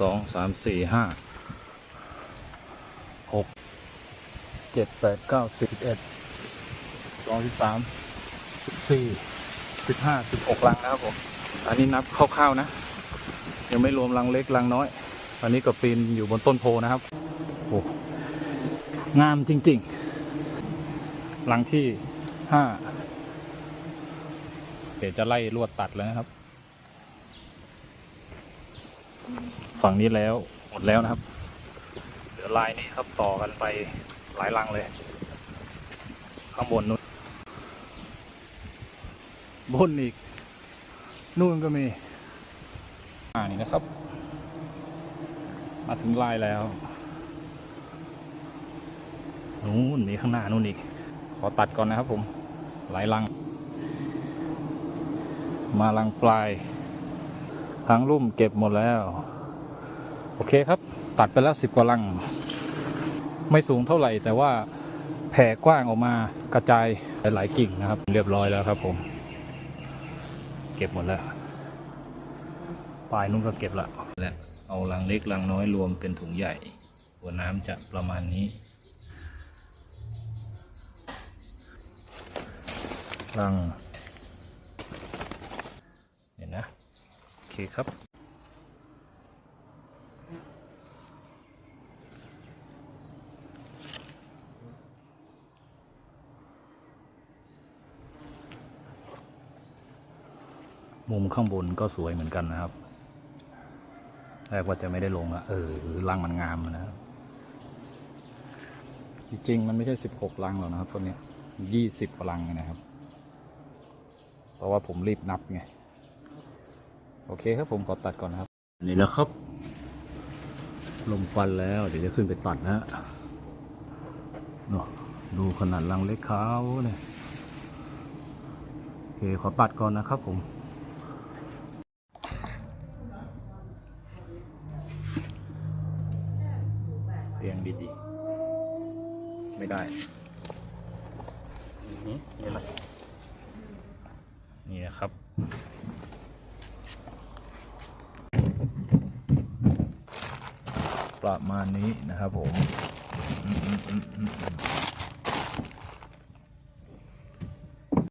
สองสามสี่ห้าหกเจ็ดแปดเก้าสิบเอ็ดสองสิบสามสิบสี่สิบห้าสิบหกลังนะครับผมอันนี้นับคร่าวๆนะ ยังไม่รวมลังเล็กลังน้อย อันนี้ก็ปีนอยู่บนต้นโพนะครับโอ้งามจริงๆลังที่ห้าเดี๋ยวจะไล่ลวดตัดแล้วนะครับ ฝั่งนี้แล้วหมดแล้วนะครับเดี๋ยวลายนี้ครับต่อกันไปหลายลังเลย ข้างบนนู้นบนอีก นู่นก็มี อ่านี่นะครับ มาถึงลายแล้วนู่นมีข้างหน้านู่นอีก ขอตัดก่อนนะครับผม หลายลัง มาลังปลาย ทางลุ่มเก็บหมดแล้ว โอเคครับ ตัดไปแล้วสิบกว่าลัง ไม่สูงเท่าไหร่แต่ว่าแผ่กว้างออกมากระจายหลาย ๆ กิ่งนะครับ เรียบร้อยแล้วครับผม เก็บหมดแล้วปลายนุ่นก็เก็บละและเอาลังเล็กลังน้อยรวมเป็นถุงใหญ่ หัวน้ำจะประมาณนี้ลัง เห็นนะ โอเคครับ มุมข้างบนก็สวยเหมือนกันนะครับแรกว่าจะไม่ได้ลงอะเออหรือรังมันงามนะครับ จริงๆ มันไม่ใช่สิบหกรังหรอกนะครับตัวเนี้ยยี่สิบรังนะครับ เพราะว่าผมรีบนับไง โอเคครับผมขอตัดก่อนนะครับ นี่แล้วครับ ลมควันแล้วเดี๋ยวจะขึ้นไปตัดนะฮะเนาะดูขนาดรังเล็กเขาเนี่ยโอเคขอตัดก่อนนะครับผมเรียงดีๆ ไม่ได้นี่แหละนี่นะครับ ประมาณนี้นะครับผม